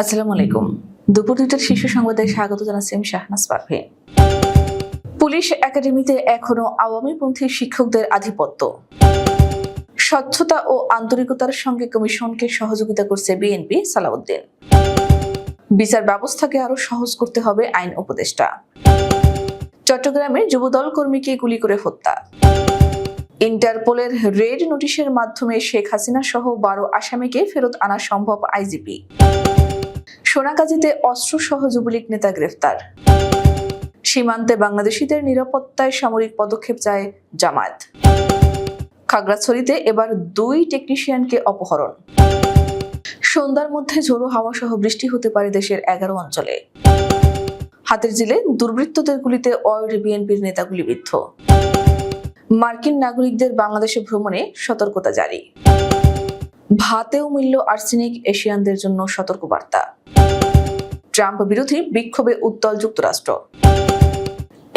আসসালামু আলাইকুম। দুপুর দুইটার শীর্ষ সংবাদে স্বাগত জানাচ্ছি আমি শাহনাজ পারভীন পুলিশ একাডেমিতে এখনও আওয়ামীপন্থী শিক্ষকদের আধিপত্য। স্বচ্ছতা ও আন্তরিকতার সঙ্গে কমিশনকে সহযোগিতা করছে বিএনপি সালাউদ্দিন। বিচার ব্যবস্থাকে আরও সহজ করতে হবে আইন উপদেষ্টা। চট্টগ্রামে যুবদল কর্মীকে গুলি করে হত্যা। ইন্টারপোলের রেড নোটিশের মাধ্যমে শেখ হাসিনা সহ বারো আসামিকে ফেরত আনা সম্ভব আইজিপি। সোনাগাজীতে অস্ত্রসহ যুবলীগ নেতা গ্রেফতার। সীমান্তে বাংলাদেশিদের নিরাপত্তায় সামরিক পদক্ষেপ চায় জামায়াত। খাগড়াছড়িতে এবার দুই টেকনিশিয়ানকে অপহরণ। সন্ধ্যার মধ্যে ঝোড়ো হাওয়া সহ বৃষ্টি হতে পারে দেশের এগারো অঞ্চলে। হাতের জিলে দুর্বৃত্তদের গুলিতে অয়েড বিএনপির নেতা গুলিবিদ্ধ। মার্কিন নাগরিকদের বাংলাদেশে ভ্রমণে সতর্কতা জারি। ভাতেও মিলল আর্সেনিক, এশিয়ানদের জন্য সতর্কবার্তা। ট্রাম্প বিরোধী বিক্ষোভে উত্তল যুক্তরাষ্ট্র।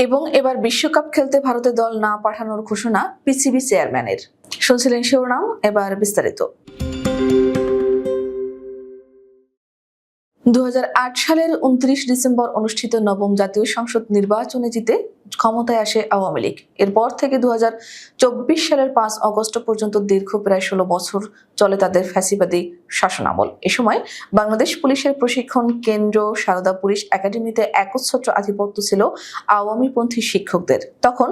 এবং এবার বিশ্বকাপ খেলতে ভারতের দল না পাঠানোর ঘোষণা পিসিবি চেয়ারম্যানের। শুনছিলেন শিরোনাম, এবার বিস্তারিত। দু হাজার আট সালের উনত্রিশ ডিসেম্বর অনুষ্ঠিত নবম জাতীয় সংসদ নির্বাচনে জিতে ক্ষমতায় আসে আওয়ামী লীগ। এরপর থেকে দু হাজার চব্বিশ সালের পাঁচ অগস্ট পর্যন্ত দীর্ঘ প্রায় ষোলো বছর চলে তাদের ফ্যাসিবাদী শাসনামল। এ সময় বাংলাদেশ পুলিশের প্রশিক্ষণ কেন্দ্র সারদা পুলিশ একাডেমিতে একচ্ছত্র আধিপত্য ছিল আওয়ামীপন্থী শিক্ষকদের। তখন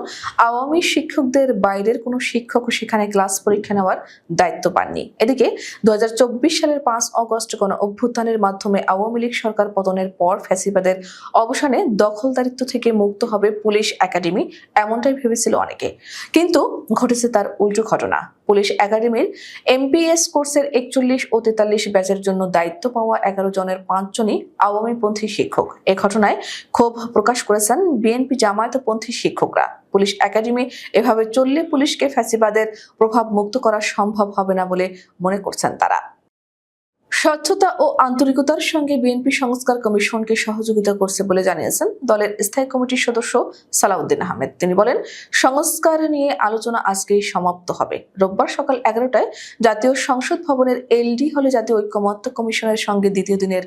আওয়ামী শিক্ষকদের বাইরের কোনো শিক্ষক সেখানে ক্লাস পরীক্ষা নেওয়ার দায়িত্ব পাননি। এদিকে দু হাজার চব্বিশ সালের পাঁচ অগস্ট গণ অভ্যুত্থানের মাধ্যমে আওয়ামী লীগ সরকার পতনের পর ফ্যাসিবাদের অবসানে দখলদারিত্ব থেকে মুক্ত হবে পুলিশ একাডেমি এমনটাই ভেবেছিল অনেকে। কিন্তু ঘটেছে তার উল্টো ঘটনা। পুলিশ একাডেমির এমপিএস কোর্সের একচল্লিশ ও তেতাল্লিশ ব্যাচের জন্য দায়িত্ব পাওয়া এগারো জনের পাঁচজনই আওয়ামীপন্থী শিক্ষক। এ ঘটনায় ক্ষোভ প্রকাশ করেছেন বিএনপি জামায়াতপন্থী শিক্ষকরা। পুলিশ একাডেমি এভাবে চললে পুলিশকে ফ্যাসিবাদের প্রভাব মুক্ত করা সম্ভব হবে না বলে মনে করছেন তারা। স্বচ্ছতা ও আন্তরিকতার সঙ্গে বিএনপি সংস্কার কমিশনকে সহযোগিতা করছে বলে জানিয়েছেন দলের স্থায়ী কমিটির সদস্য সালাউদ্দিন আহমেদ। তিনি বলেন, সংস্কার নিয়ে আলোচনা আজকেই সমাপ্ত হবে। রোববার সকাল এগারোটায় জাতীয় সংসদ ভবনের এলডি হলে জাতীয় ঐক্যমত্য কমিশনের সঙ্গে দ্বিতীয় দিনের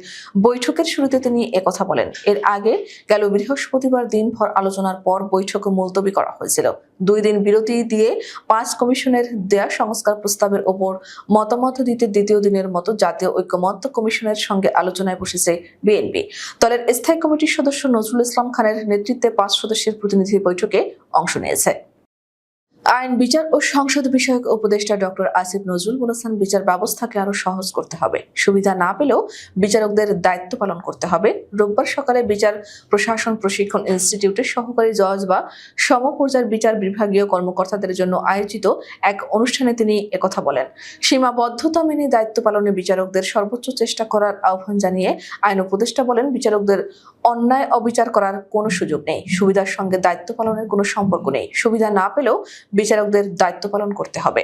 বৈঠকের শুরুতে তিনি একথা বলেন। এর আগে গেল বৃহস্পতিবার দিনভর আলোচনার পর বৈঠক মুলতবি করা হয়েছিল। দুই দিন বিরতি দিয়ে পাঁচ কমিশনের দেয়া সংস্কার প্রস্তাবের ওপর মতামত দিতে দ্বিতীয় দিনের মতো জাতীয় ঐক্যমত্য কমিশনের সঙ্গে আলোচনায় বসেছে বিএনপি। দলের স্থায়ী কমিটির সদস্য নজরুল ইসলাম খানের নেতৃত্বে পাঁচ সদস্যের প্রতিনিধি বৈঠকে অংশ নিয়েছে। আইন, বিচার ও সংসদ বিষয়ক উপদেষ্টা ডক্টর আসিফ নজরুল বলেছেন, বিচার ব্যবস্থাকে আরও সহজ করতে হবে। সুবিধা না পেলেও বিচারকদের দায়িত্ব পালন করতে হবে। রোববার সকালে বিচার প্রশাসন প্রশিক্ষণ ইনস্টিটিউটের সহকারী জজ বা সমপর্যায়ের বিচার বিভাগীয় কর্মকর্তাদের জন্য আয়োজিত এক অনুষ্ঠানে তিনি একথা বলেন। সীমাবদ্ধতা মেনে দায়িত্ব পালনে বিচারকদের সর্বোচ্চ চেষ্টা করার আহ্বান জানিয়ে আইন উপদেষ্টা বলেন, বিচারকদের অন্যায় অবিচার করার কোনো সুযোগ নেই। সুবিধার সঙ্গে দায়িত্ব পালনের কোনো সম্পর্ক নেই। সুবিধা না পেলেও বিচারকদের দায়িত্ব পালন করতে হবে।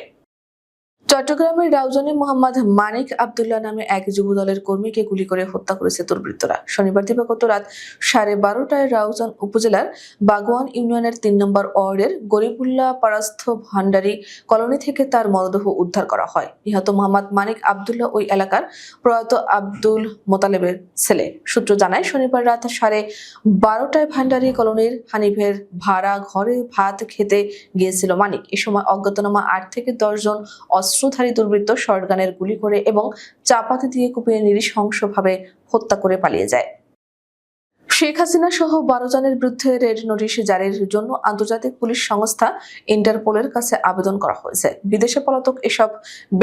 চট্টগ্রামের রাউজানে মোহাম্মদ মানিক আবদুল্লাহ নামে এক যুবদলের কর্মীকে গুলি করে হত্যা করেছে দুর্বৃত্তরা। শনিবার দিবাগত রাত সাড়ে বারোটায় রাউজান উপজেলার বাগওয়ান ইউনিয়নের তিন নম্বর ওয়ার্ডের গরিবুল্লাহ পারাস্থ ভান্ডারি কলোনি থেকে তার মরদেহ উদ্ধার করা হয়। নিহত মোহাম্মদ মানিক আবদুল্লাহ ওই এলাকার প্রয়াত আব্দুল মোতালেবের ছেলে। সূত্র জানায়, শনিবার রাত সাড়ে বারোটায় ভান্ডারি কলোনির হানিফের ভাড়া ঘরে ভাত খেতে গিয়েছিল মানিক। এ সময় অজ্ঞাতনামা আট থেকে দশ জন অস্ত্রধারী দুর্বৃত্ত শর্টগানের গুলি করে এবং চাপাতি দিয়ে কুপিয়ে নিরিশংসভাবে হত্যা করে পালিয়ে যায়। শেখ হাসিনা সহ বারো জনের বিরুদ্ধে রেড নোটিশ জারির জন্য আন্তর্জাতিক পুলিশ সংস্থা ইন্টারপোলের কাছে আবেদন করা হয়েছে। বিদেশে পলাতক এসব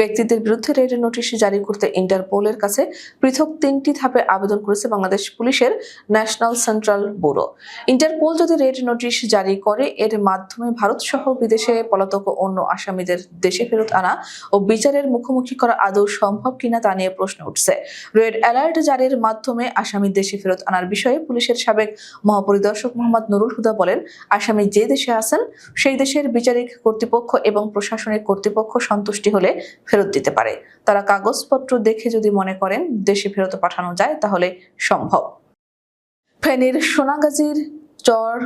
ব্যক্তিদের বিরুদ্ধে রেড নোটিশ জারি করতে ইন্টারপোলের কাছে পৃথক তিনটি ধাপে আবেদন করেছে বাংলাদেশ পুলিশের ন্যাশনাল সেন্ট্রাল ব্যুরো। ইন্টারপোল যদি রেড নোটিশ জারি করে, এর মাধ্যমে ভারত সহ বিদেশে পলাতক অন্য আসামিদের দেশে ফেরত আনা ও বিচারের মুখোমুখি করা আদৌ সম্ভব কিনা তা নিয়ে প্রশ্ন উঠছে। রেড অ্যালার্ট জারির মাধ্যমে আসামি দেশে ফেরত আনার বিষয়ে পুলিশের সাবেক মহাপরিদর্শক মোহাম্মদ নুরুল হুদা বলেন, আসামি যে দেশে আছেন, সেই দেশের বিচারিক কর্তৃপক্ষ এবং প্রশাসনিক কর্তৃপক্ষ সন্তুষ্টি হলে ফেরত দিতে পারে। তারা কাগজপত্র দেখে যদি মনে করেন দেশে ফেরত পাঠানো যায়, তাহলে সম্ভব। ফেনীর সোনাগাজীর চর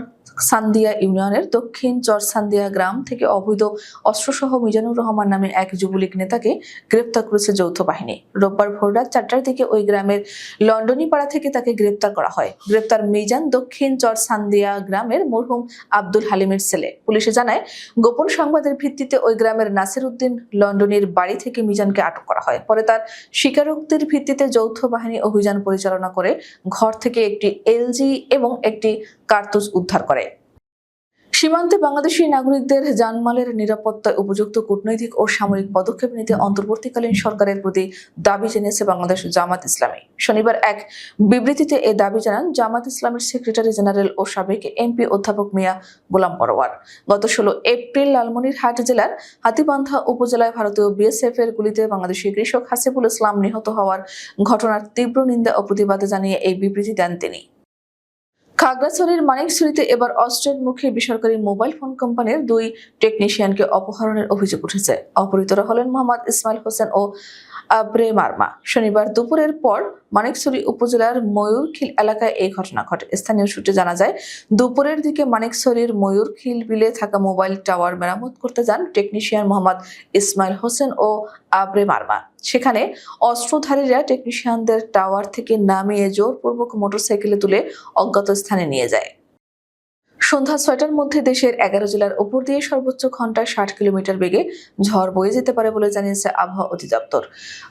সান্দিয়া ইউনিয়নের দক্ষিণ চরসান্দিয়া গ্রাম থেকে অবৈধ অস্ত্রসহ মিজানুর রহমান নামে এক যুবলীগ নেতাকে গ্রেপ্তার করেছে যৌথ বাহিনী। রোববার ভোররাত চারটার দিকে ওই গ্রামের লন্ডনীপাড়া থেকে তাকে গ্রেপ্তার করা হয়। গ্রেপ্তার মিজান দক্ষিণ চরসান্দিয়া গ্রামের মরহুম আব্দুল হালিমের ছেলে। পুলিশে জানায়, গোপন সংবাদের ভিত্তিতে ওই গ্রামের নাসির উদ্দিন লন্ডনের বাড়ি থেকে মিজানকে আটক করা হয়। পরে তার স্বীকারোক্তির ভিত্তিতে যৌথ বাহিনী অভিযান পরিচালনা করে ঘর থেকে একটি এলজি এবং একটি কার্তুজ উদ্ধার করে। সীমান্তে বাংলাদেশি নাগরিকদের জানমালের নিরাপত্তায় উপযুক্ত কূটনৈতিক ও সামরিক পদক্ষেপ নিতে অন্তর্বর্তীকালীন সরকারের প্রতি দাবি জানিয়েছে বাংলাদেশ জামাত ইসলামী। শনিবার এক বিবৃতিতে এ দাবি জানান, জামাত ইসলামের সেক্রেটারি জেনারেল ও সাবেক এমপি অধ্যাপক মিয়া গোলাম পরোয়ার। গত ষোলো এপ্রিল লালমনিরহাট জেলার হাতিবান্ধা উপজেলায় ভারতীয় বিএসএফ এর গুলিতে বাংলাদেশি কৃষক হাসিবুল ইসলাম নিহত হওয়ার ঘটনার তীব্র নিন্দা ও প্রতিবাদ জানিয়ে এই বিবৃতি দেন তিনি। খাগড়াছড়ির মানিকছড়িতে এবার অস্ত্রের মুখে বেসরকারি মোবাইল ফোন কোম্পানির দুই টেকনিশিয়ানকে অপহরণের অভিযোগ উঠেছে। অপহৃতরা হলেন মোহাম্মদ ইসমাইল হোসেন ও আব্রে মার্মা। শনিবার দুপুরের পর মানিকছড়ি উপজেলার ময়ূরখিল এলাকায় এই ঘটনা ঘটে। স্থানীয় সূত্রে জানা যায়, দুপুরের দিকে মানিকছড়ির ময়ূরখিল বিলে থাকা মোবাইল টাওয়ার মেরামত করতে যান টেকনিশিয়ান মোহাম্মদ ইসমাইল হোসেন ও আব্রে মারমা। সেখানে অস্ত্রধারীরা টেকনিশিয়ানদের টাওয়ার থেকে নামিয়ে জোরপূর্বক মোটরসাইকেলে তুলে অজ্ঞাত স্থানে নিয়ে যায়। সন্ধ্যা ছয়টার মধ্যে দেশের এগারো জেলার উপর দিয়ে সর্বোচ্চ ঘন্টায় ষাট কিলোমিটার বেগে ঝড় বয়ে যেতে পারে বলে জানিয়েছে আবহাওয়া অধিদপ্তর।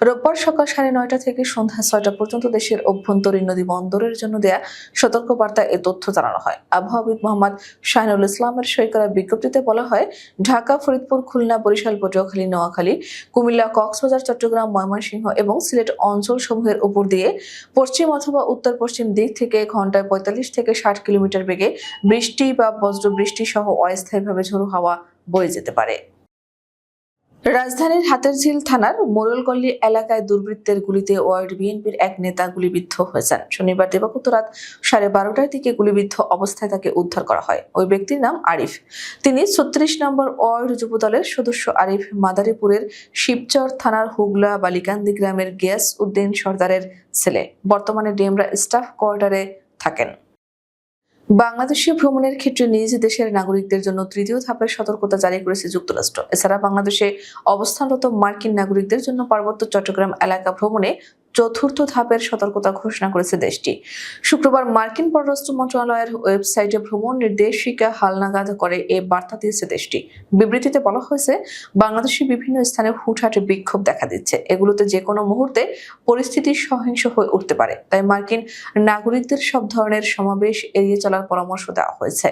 রোববার সকাল সাড়ে নয়টা থেকে সন্ধ্যা ছয়টা পর্যন্ত দেশের অভ্যন্তরীণ নদী বন্দরের জন্য দেয়া সতর্কবার্তায় এ তথ্য জানানো হয়। আবহাওয়াবিদ মোহাম্মদ শাহিনুল ইসলামের সই করা বিজ্ঞপ্তিতে বলা হয়, ঢাকা, ফরিদপুর, খুলনা, বরিশাল, পটুয়াখালী, নোয়াখালী, কুমিল্লা, কক্সবাজার, চট্টগ্রাম, ময়মনসিংহ এবং সিলেট অঞ্চল সমূহের উপর দিয়ে পশ্চিম অথবা উত্তর পশ্চিম দিক থেকে ঘন্টায় পঁয়তাল্লিশ থেকে ষাট কিলোমিটার বেগে বৃষ্টি বা বজ্র বৃষ্টি সহ অস্থায়ীভাবে ঝোড়ো হাওয়া বয়ে যেতে পারে। রাজধানীর হাতেরঝিল থানার মোরলগল্লি এলাকায় দুর্বৃত্তের গুলিতে ওয়ার্ড বিএনপির এক নেতা গুলিবিদ্ধ হয়েছেন শনিবার দিবাগত রাত সাড়ে বারোটার দিকে গুলিবিদ্ধ অবস্থায় তাকে উদ্ধার করা হয়। ওই ব্যক্তির নাম আরিফ। তিনি ছত্রিশ নম্বর ওয়ার্ড যুবদলের সদস্য আরিফ মাদারীপুরের শিবচর থানার হুগলা বালিকান্দি গ্রামের গ্যাস উদ্দিন সর্দারের ছেলে। বর্তমানে ডেমরা স্টাফ কোয়ার্টারে থাকেন। বাংলাদেশে ভ্রমণের ক্ষেত্রে নিজ দেশের নাগরিকদের জন্য তৃতীয় ধাপের সতর্কতা জারি করেছে যুক্তরাষ্ট্র। এছাড়া বাংলাদেশে অবস্থানরত মার্কিন নাগরিকদের জন্য পার্বত্য চট্টগ্রাম এলাকা ভ্রমণে চতুর্থ ধাপের সতর্কতা ঘোষণা করেছে দেশটি। শুক্রবার মার্কিন পররাষ্ট্র মন্ত্রণালয়ের ওয়েবসাইটে ভ্রমণ নির্দেশিকা হালনাগাদ করে এ বার্তা দিয়েছে দেশটি। বিবৃতিতে বলা হয়েছে, বাংলাদেশের বিভিন্ন স্থানে হুটহাটে বিক্ষোভ দেখা দিচ্ছে। এগুলোতে যে কোনো মুহূর্তে পরিস্থিতি সহিংস হয়ে উঠতে পারে। তাই মার্কিন নাগরিকদের সব ধরনের সমাবেশ এড়িয়ে চলার পরামর্শ দেওয়া হয়েছে।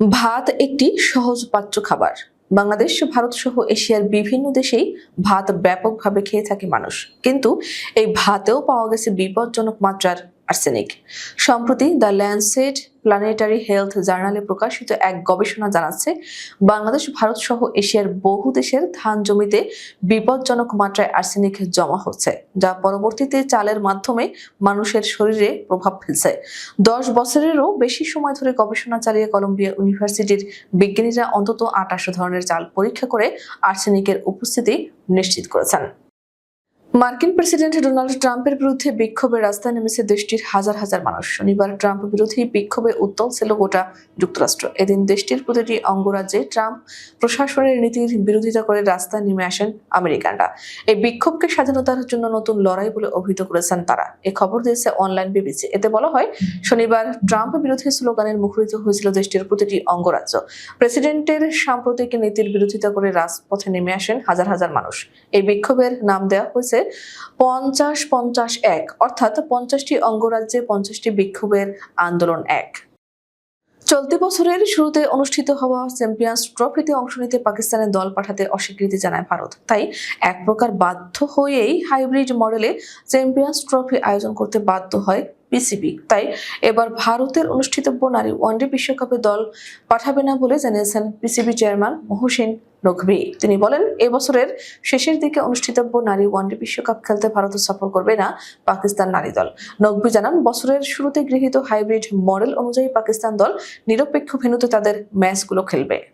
ভাত একটি সহজ পাচ্য খাবার। বাংলাদেশ, ভারত সহ এশিয়ার বিভিন্ন দেশেই ভাত ব্যাপকভাবে খেয়ে থাকে মানুষ। কিন্তু এই ভাতেও পাওয়া গেছে বিপজ্জনক মাত্রার আর্সেনিক। সম্প্রতি দ্য ল্যান্ডসেট প্ল্যানেটারি হেলথ জার্নালে প্রকাশিত এক গবেষণা জানাচ্ছে, বাংলাদেশ, ভারত সহ এশিয়ার বহু দেশের ধান জমিতে বিপজ্জনক মাত্রায় আর্সেনিক জমা হচ্ছে, যা পরবর্তীতে চালের মাধ্যমে মানুষের শরীরে প্রভাব ফেলছে। দশ বছরেরও বেশি সময় ধরে গবেষণা চালিয়ে কলম্বিয়া ইউনিভার্সিটির বিজ্ঞানীরা অন্তত আটাশো ধরনের চাল পরীক্ষা করে আর্সেনিকের উপস্থিতি নিশ্চিত করেছেন। মার্কিন প্রেসিডেন্ট ডোনাল্ড ট্রাম্পের বিরুদ্ধে বিক্ষোভে রাস্তায় নেমেছে দেশটির হাজার হাজার মানুষ। শনিবার ট্রাম্প বিরোধী বিক্ষোভে উত্তল ছিল গোটা যুক্তরাষ্ট্র। এদিন দেশটির প্রতিটি অঙ্গরাজ্যে ট্রাম্প প্রশাসনের নীতির বিরোধিতা করে রাস্তায় নেমে আসেন আমেরিকানরা। এই বিক্ষোভকে স্বাধীনতার জন্য নতুন লড়াই বলে অভিহিত করেছেন তারা। এ খবর দিয়েছে অনলাইন বিবিসি। এতে বলা হয়, শনিবার ট্রাম্প বিরোধী স্লোগানের মুখরিত হয়েছিল দেশটির প্রতিটি অঙ্গরাজ্য। প্রেসিডেন্টের সাম্প্রতিক নীতির বিরোধিতা করে রাজপথে নেমে আসেন হাজার হাজার মানুষ। এই বিক্ষোভের নাম দেওয়া হয়েছে পঞ্চাশ পঞ্চাশ এক, অর্থাৎ পঞ্চাশটি অঙ্গরাজ্যে পঞ্চাশটি বিক্ষোভের আন্দোলন এক। চলতি বছরের শুরুতে অনুষ্ঠিত হওয়া চ্যাম্পিয়ন্স ট্রফিতে অংশ নিতে পাকিস্তানের দল পাঠাতে অস্বীকৃতি জানায় ভারত। তাই এক প্রকার বাধ্য হয়েই হাইব্রিড মডেলে চ্যাম্পিয়ন্স ট্রফি আয়োজন করতে বাধ্য হয় পিসিবি তাই এবার ভারতের অনুষ্ঠিতব্য নারী ওয়ানডে বিশ্বকাপে দল পাঠাবে না বলে জানিয়েছেন পিসিবি চেয়ারম্যান মহসিন নকভি তিনি বলেন এবছরের শেষের দিকে অনুষ্ঠিতব্য নারী ওয়ানডে বিশ্বকাপ খেলতে ভারত সফর করবে না পাকিস্তান নারী দল। নকভি জানান, বছরের শুরুতে গৃহীত হাইব্রিড মডেল অনুযায়ী পাকিস্তান দল নিরপেক্ষ ভেন্যুতে তাদের ম্যাচগুলো খেলবে।